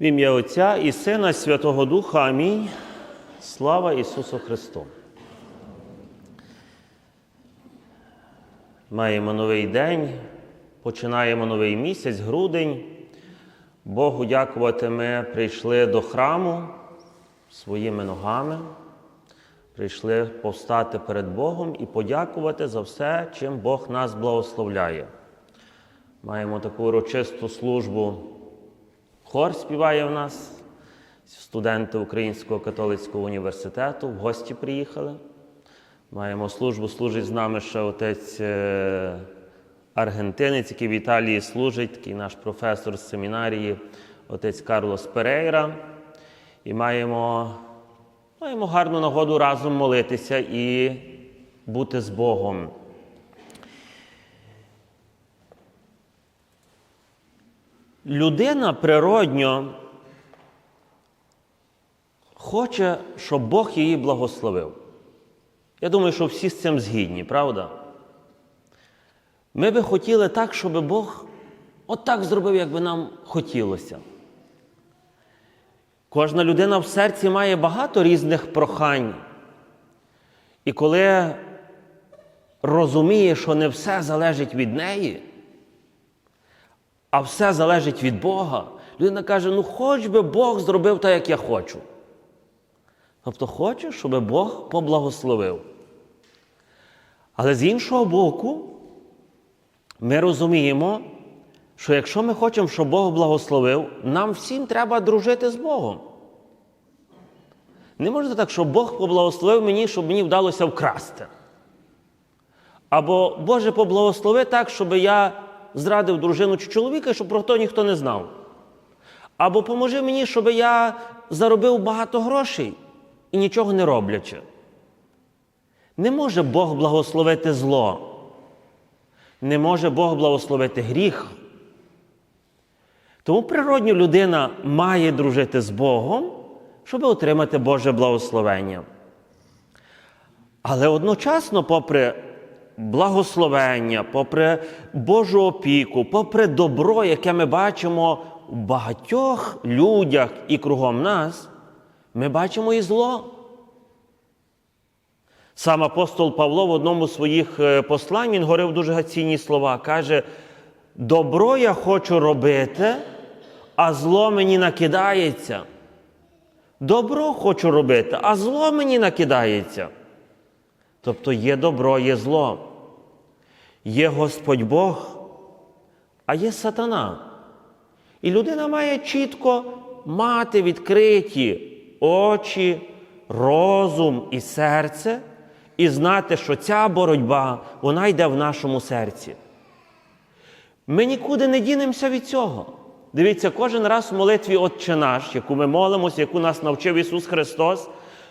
В ім'я Отця і Сина, Святого Духа. Амінь. Слава Ісусу Христу. Маємо новий день, починаємо новий місяць, грудень. Богу дякувати, ми прийшли до храму своїми ногами, прийшли повстати перед Богом і подякувати за все, чим Бог нас благословляє. Маємо таку урочисту службу. Хор співає в нас, студенти Українського католицького університету, в гості приїхали. Маємо службу, служить з нами ще отець е, аргентинець, який в Італії служить, такий наш професор з семінарії, отець Карлос Перейра. І маємо, маємо гарну нагоду разом молитися і бути з Богом. Людина природньо хоче, щоб Бог її благословив. Я думаю, що всі з цим згідні, правда? Ми би хотіли так, щоб Бог отак зробив, як би нам хотілося. Кожна людина в серці має багато різних прохань. І коли розуміє, що не все залежить від неї, а все залежить від Бога, людина каже: ну хоч би Бог зробив так, як я хочу. Тобто хоче, щоб Бог поблагословив. Але з іншого боку, ми розуміємо, що якщо ми хочемо, щоб Бог благословив, нам всім треба дружити з Богом. Не може так, щоб Бог поблагословив мені, щоб мені вдалося вкрасти. Або Боже поблагослови так, щоб я зрадив дружину чи чоловіка, щоб про то ніхто не знав. Або поможи мені, щоб я заробив багато грошей і нічого не роблячи. Не може Бог благословити зло. Не може Бог благословити гріх. Тому природньо людина має дружити з Богом, щоб отримати Боже благословення. Але одночасно, попри благословення, попри Божу опіку, попри добро, яке ми бачимо у багатьох людях і кругом нас, ми бачимо і зло. Сам апостол Павло в одному з своїх е, послань він говорив дуже цінні слова. Каже: добро я хочу робити, а зло мені накидається. Добро хочу робити, а зло мені накидається. Тобто є добро, є зло. Є Господь Бог, а є сатана. І людина має чітко мати відкриті очі, розум і серце, і знати, що ця боротьба вона йде в нашому серці. Ми нікуди не дінемося від цього. Дивіться, кожен раз в молитві Отче наш, яку ми молимося, яку нас навчив Ісус Христос,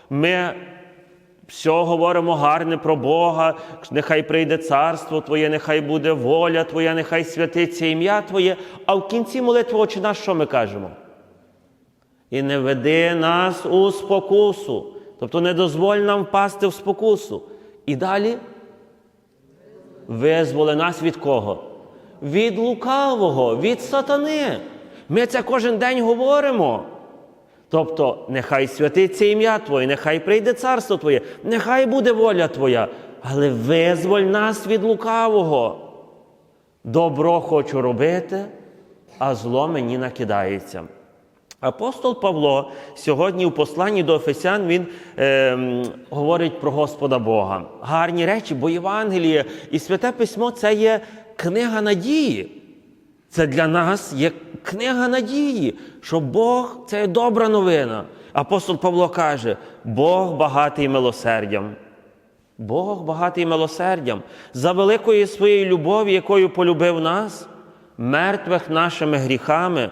ми все говоримо гарне про Бога, нехай прийде царство Твоє, нехай буде воля Твоя, нехай святиться ім'я Твоє. А в кінці молитви Отче наш, що ми кажемо? І не веди нас у спокусу. Тобто не дозволь нам впасти в спокусу. І далі визволи нас від кого? Від лукавого, від сатани. Ми це кожен день говоримо. Тобто, нехай святиться ім'я Твоє, нехай прийде царство Твоє, нехай буде воля Твоя, але визволь нас від лукавого. Добро хочу робити, а зло мені накидається. Апостол Павло сьогодні в посланні до Ефесян він е, говорить про Господа Бога. Гарні речі, бо Євангеліє і Святе Письмо це є книга надії. Це для нас є книга надії, що Бог це є добра новина. Апостол Павло каже: Бог багатий милосердям. Бог багатий милосердям, за великою своєю любов'ю, якою полюбив нас, мертвих нашими гріхами,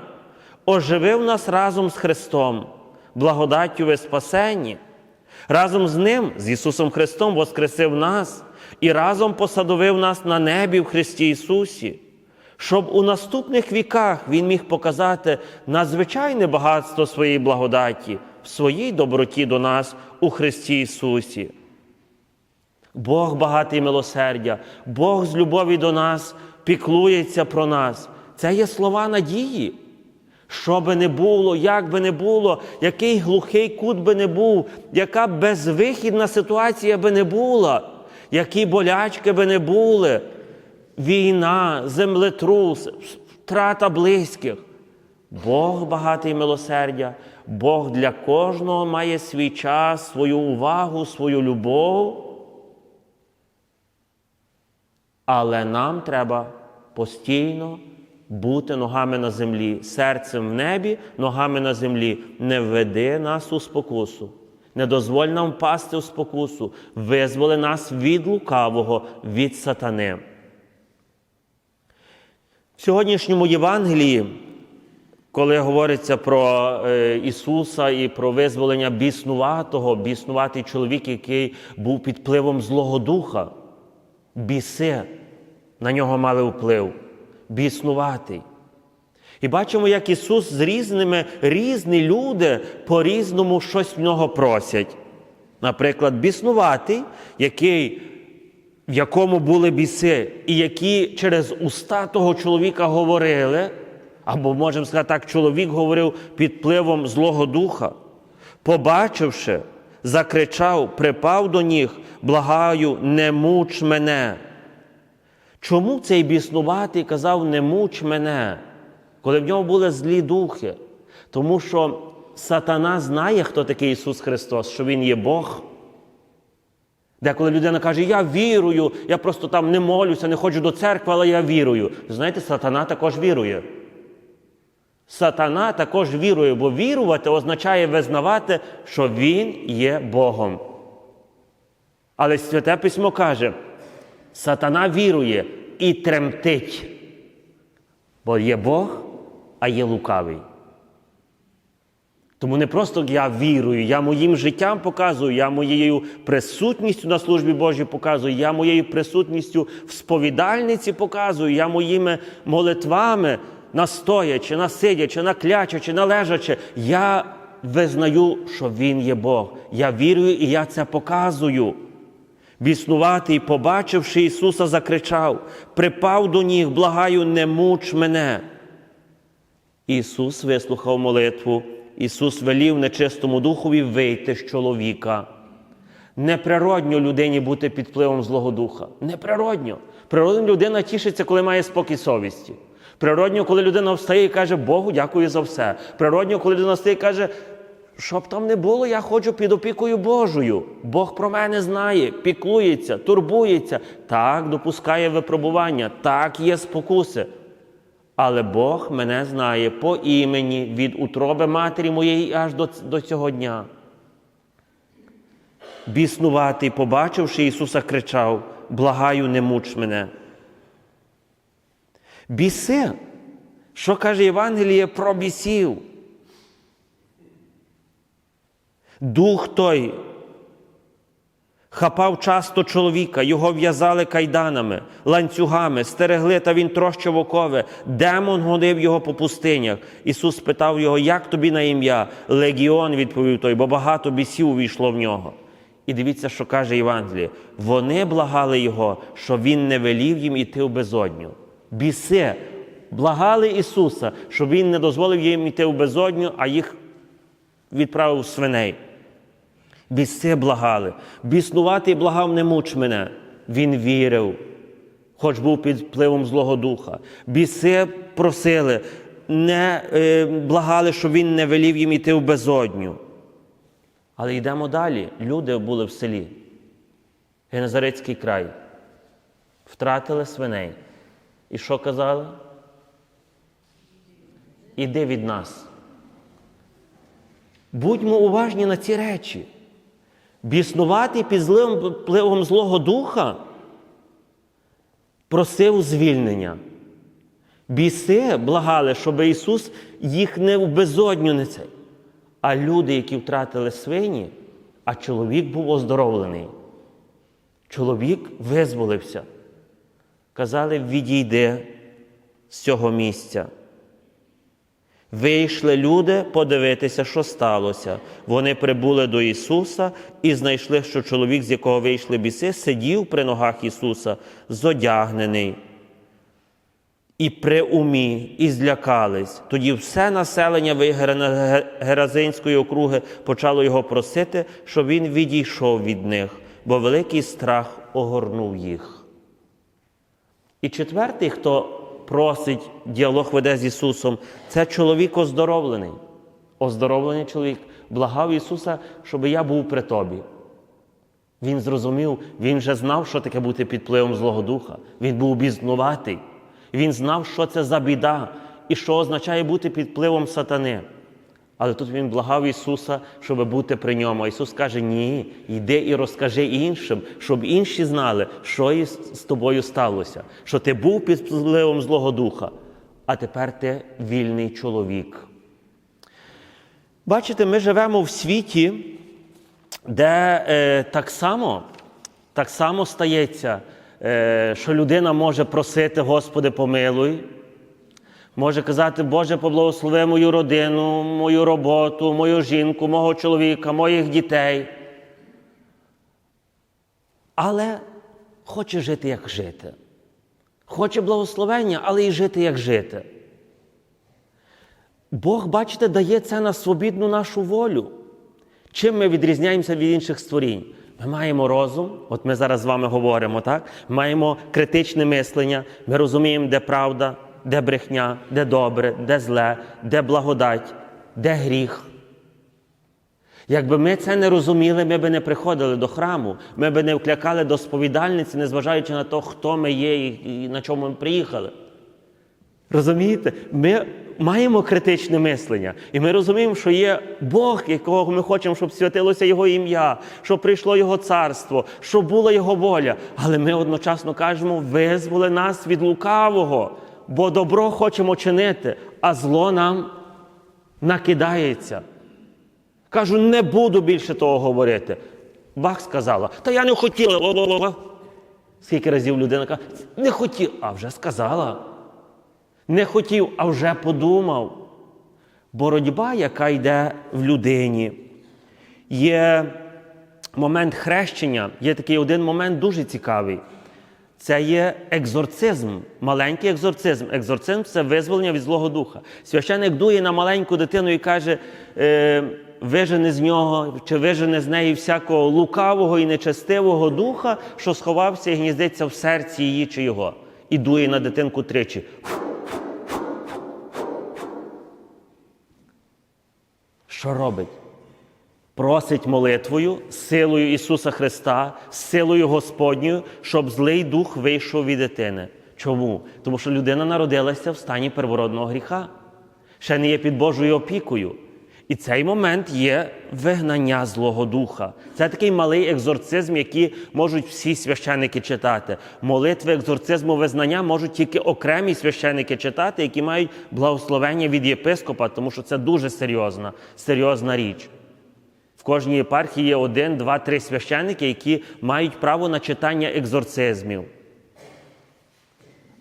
оживив нас разом з Христом, благодаттю ви спасенні. Разом з Ним, з Ісусом Христом, воскресив нас і разом посадовив нас на небі в Христі Ісусі, щоб у наступних віках Він міг показати надзвичайне багатство своєї благодаті в своїй доброті до нас у Христі Ісусі. Бог багатий милосердя, Бог з любові до нас піклується про нас. Це є слова надії, Що би не було, як би не було, який глухий кут би не був, яка безвихідна ситуація би не була, які болячки би не були, війна, землетрус, втрата близьких. Бог багатий милосердя, Бог для кожного має свій час, свою увагу, свою любов. Але нам треба постійно бути ногами на землі, серцем в небі, ногами на землі. Не введи нас у спокусу, не дозволь нам впасти у спокусу, визволи нас від лукавого, від сатани. В сьогоднішньому Євангелії, коли говориться про е, Ісуса і про визволення біснуватого, біснуватий чоловік, який був під впливом Злого Духа, біси на нього мали вплив, біснуватий. І бачимо, як Ісус з різними, різні люди по-різному щось в нього просять. Наприклад, біснуватий, який, в якому були біси, і які через уста того чоловіка говорили, або, можемо сказати так, чоловік говорив під впливом Злого Духа, побачивши, закричав, припав до ніг, благаю, не муч мене. Чому цей біснуватий казав не муч мене, коли в нього були злі духи? Тому що сатана знає, хто такий Ісус Христос, що Він є Бог. Деколи людина каже, я вірую, я просто там не молюся, не ходжу до церкви, але я вірую. Знаєте, сатана також вірує. Сатана також вірує, бо вірувати означає визнавати, що Він є Богом. Але Святе Письмо каже, Сатана вірує і тремтить, бо є Бог, а є лукавий. Тому не просто я вірую, я моїм життям показую, я моєю присутністю на службі Божій показую, я моєю присутністю в сповідальниці показую, я моїми молитвами, настоячи, насидячи, наклячачи, належачи, я визнаю, що Він є Бог. Я вірую і я це показую. Біснуватий, побачивши Ісуса, закричав, припав до ніг, благаю, не муч мене. Ісус вислухав молитву, Ісус велів нечистому духові вийти з чоловіка. Неприродньо людині бути під впливом Злого Духа. Неприродньо. Природньо людина тішиться, коли має спокій совісті. Природньо, коли людина встає і каже, Богу, дякую за все. Природньо, коли людина встає і каже, щоб там не було, я ходжу під опікою Божою. Бог про мене знає, піклується, турбується. Так допускає випробування, так є спокуси. Але Бог мене знає по імені від утроби матері моєї аж до, до цього дня. Біснуватий, побачивши Ісуса, кричав: Благаю, не муч мене. Біси. Що каже Євангеліє про бісів? Дух той хапав часто чоловіка, його в'язали кайданами, ланцюгами, стерегли, та він трощив окови. Демон гонив його по пустинях. Ісус спитав його, як тобі на ім'я? Легіон, відповів той, бо багато бісів увійшло в нього. І дивіться, що каже Євангеліє. Вони благали Його, що Він не велів їм іти в безодню. Біси благали Ісуса, щоб Він не дозволив їм іти в безодню, а їх відправив в свиней. Біси благали. Біснуватий благав, не муч мене. Він вірив, хоч був під впливом Злого Духа. Біси просили, не е, благали, щоб він не велів їм іти в безодню. Але йдемо далі. Люди були в селі. Генезарецький край. Втратили свиней. І що казали? Іди від нас. Будьмо уважні на ці речі. Біснувати під злим впливом Злого Духа просив звільнення. Біси благали, щоб Ісус їх не в безодню не цей. А люди, які втратили свині, а чоловік був оздоровлений. Чоловік визволився. Казали, відійди з цього місця. Вийшли люди подивитися, що сталося. Вони прибули до Ісуса і знайшли, що чоловік, з якого вийшли біси, сидів при ногах Ісуса, зодягнений. і при умі, і злякались. Тоді все населення Геразинської округи почало його просити, щоб він відійшов від них, бо великий страх огорнув їх. І четвертий, хто просить, діалог веде з Ісусом, це чоловік оздоровлений. Оздоровлений чоловік благав Ісуса, щоб я був при тобі. Він зрозумів, він вже знав, що таке бути під впливом Злого Духа. Він був бізнуватий. Він знав, що це за біда і що означає бути під впливом сатани. Але тут він благав Ісуса, щоб бути при ньому. Ісус каже: Ні, йди і розкажи іншим, щоб інші знали, що з тобою сталося, що ти був під впливом Злого Духа, а тепер ти вільний чоловік. Бачите, ми живемо в світі, де е, так само так само стається, е, що людина може просити, Господи, помилуй, може казати, Боже, поблагослови мою родину, мою роботу, мою жінку, мого чоловіка, моїх дітей. Але хоче жити, як жити. Хоче благословення, але і жити, як жити. Бог, бачите, дає це на свобідну нашу волю. Чим ми відрізняємося від інших створінь? Ми маємо розум, от ми зараз з вами говоримо, так? Маємо критичне мислення, ми розуміємо, де правда, де брехня, де добре, де зле, де благодать, де гріх. Якби ми це не розуміли, ми би не приходили до храму, ми би не вклякали до сповідальниці, незважаючи на те, хто ми є і на чому ми приїхали. Розумієте? Ми маємо критичне мислення, і ми розуміємо, що є Бог, якого ми хочемо, щоб святилося Його ім'я, щоб прийшло Його царство, щоб була Його воля. Але ми одночасно кажемо, визволи нас від лукавого, бо добро хочемо чинити, а зло нам накидається. Кажу, не буду більше того говорити. Бах сказала, та я не хотіла. Ла-ла-ла-ла. Скільки разів людина каже, не хотів, а вже сказала. Не хотів, а вже подумав. Боротьба, яка йде в людині. Є момент хрещення, є такий один момент дуже цікавий. Це є екзорцизм, маленький екзорцизм. Екзорцизм це визволення від Злого Духа. Священник дує на маленьку дитину і каже: е, вижене з нього чи вижене з неї всякого лукавого і нечестивого духа, що сховався і гніздиться в серці її чи його. І дує на дитинку тричі. Що робить? Просить молитвою, силою Ісуса Христа, силою Господньою, щоб злий дух вийшов від дитини. Чому? Тому що людина народилася в стані первородного гріха, ще не є під Божою опікою. І цей момент є вигнання Злого Духа. Це такий малий екзорцизм, який можуть всі священники читати. Молитви екзорцизму визнання можуть тільки окремі священики читати, які мають благословення від єпископа, тому що це дуже серйозна, серйозна річ. В кожній єпархії є один, два, три священники, які мають право на читання екзорцизмів.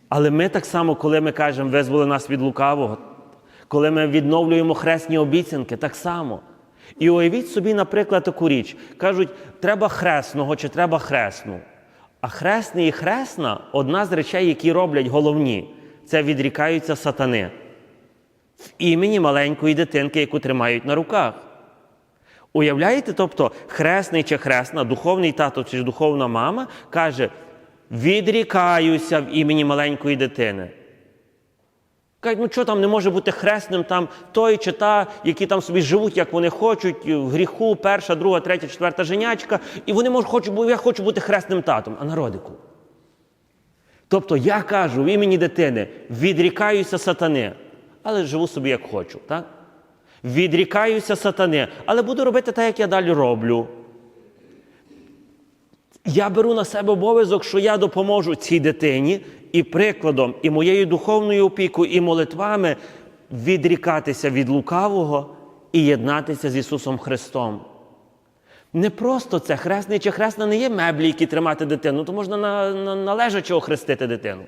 Але ми так само, коли ми кажемо, визволи нас від лукавого, коли ми відновлюємо хресні обіцянки, так само. І уявіть собі, наприклад, таку річ. Кажуть, треба хресного чи треба хресну. А хресний і хресна одна з речей, які роблять головні, це відрікаються сатани в імені маленької дитинки, яку тримають на руках. Уявляєте, тобто хресний чи хресна, духовний тато чи духовна мама каже: відрікаюся в імені маленької дитини. Кажуть, ну що там не може бути хресним там той чи та, які там собі живуть, як вони хочуть, в гріху, перша, друга, третя, четверта женячка, і вони можуть, хочуть, я хочу бути хресним татом, а народику. Тобто я кажу в імені дитини, відрікаюся сатани, але живу собі як хочу. так? Відрікаюся сатани, але буду робити так, як я далі роблю. Я беру на себе обов'язок, що я допоможу цій дитині і прикладом, і моєю духовною опікою, і молитвами відрікатися від лукавого і єднатися з Ісусом Христом. Не просто це хресний чи хресна не є меблі, які тримати дитину, то можна на, на, на лежачого хрестити дитину.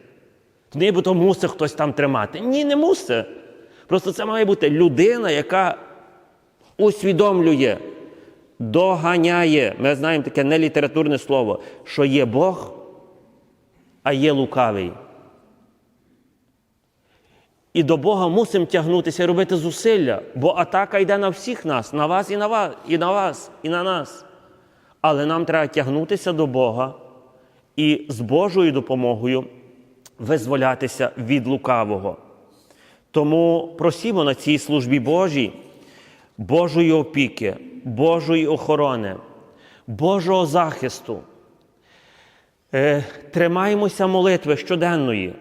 То не бо то мусить хтось там тримати. Ні, не мусить. Просто це має бути людина, яка усвідомлює, доганяє. Ми знаємо таке нелітературне слово, що є Бог, а є лукавий. І до Бога мусимо тягнутися і робити зусилля, бо атака йде на всіх нас, на вас і на вас, і на вас, і на нас. Але нам треба тягнутися до Бога і з Божою допомогою визволятися від лукавого. Тому просімо на цій службі Божій Божої опіки, Божої охорони, Божого захисту. Е, Тримаємося молитви щоденної,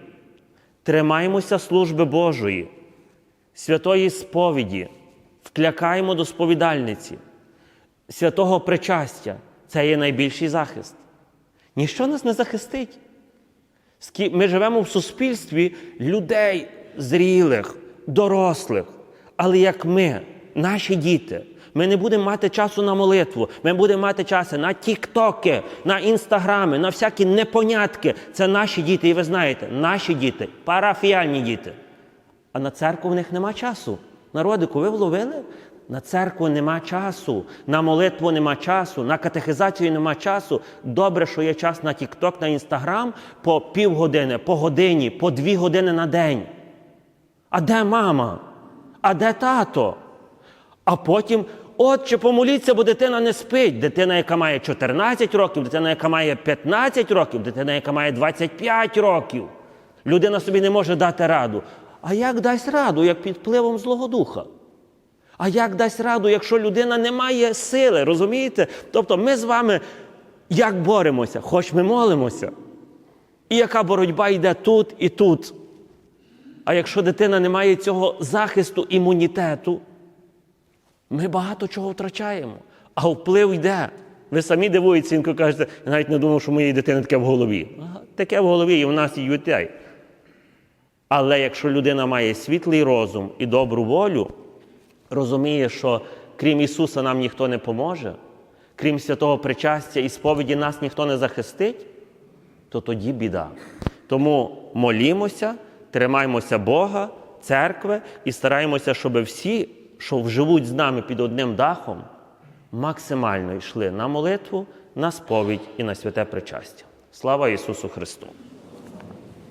тримаємося служби Божої, святої сповіді, вклякаємо до сповідальниці, святого причастя це є найбільший захист. Ніщо нас не захистить. Ми живемо в суспільстві людей зрілих, дорослих. Але як ми, наші діти, ми не будемо мати часу на молитву, ми будемо мати часу на тіктоки, на інстаграми, на всякі непонятки. Це наші діти, і ви знаєте, наші діти, парафіальні діти. А на церкву в них нема часу. Народику, ви вловили? На церкву нема часу, на молитву нема часу, на катехизацію нема часу. Добре, що є час на Тікток, на Інстаграм по півгодини, по годині, по дві години на день. А де мама? А де тато? А потім, отче, помоліться, бо дитина не спить. Дитина, яка має 14 років, дитина, яка має 15 років, дитина, яка має 25 років. Людина собі не може дати раду. А як дасть раду, як під впливом Злого Духа? А як дасть раду, якщо людина не має сили, розумієте? Тобто ми з вами як боремося, хоч ми молимося. І яка боротьба йде тут і тут. А якщо дитина не має цього захисту імунітету, ми багато чого втрачаємо. А вплив йде. Ви самі дивуєтеся, інколи кажете, я навіть не думав, що моєї дитини таке в голові. Ага, таке в голові, і в нас і дітей. Але якщо людина має світлий розум і добру волю, розуміє, що крім Ісуса нам ніхто не поможе, крім святого причастя і сповіді нас ніхто не захистить, то тоді біда. Тому молімося, тримаймося Бога, церкви і стараємося, щоб всі, що живуть з нами під одним дахом, максимально йшли на молитву, на сповідь і на святе причастя. Слава Ісусу Христу!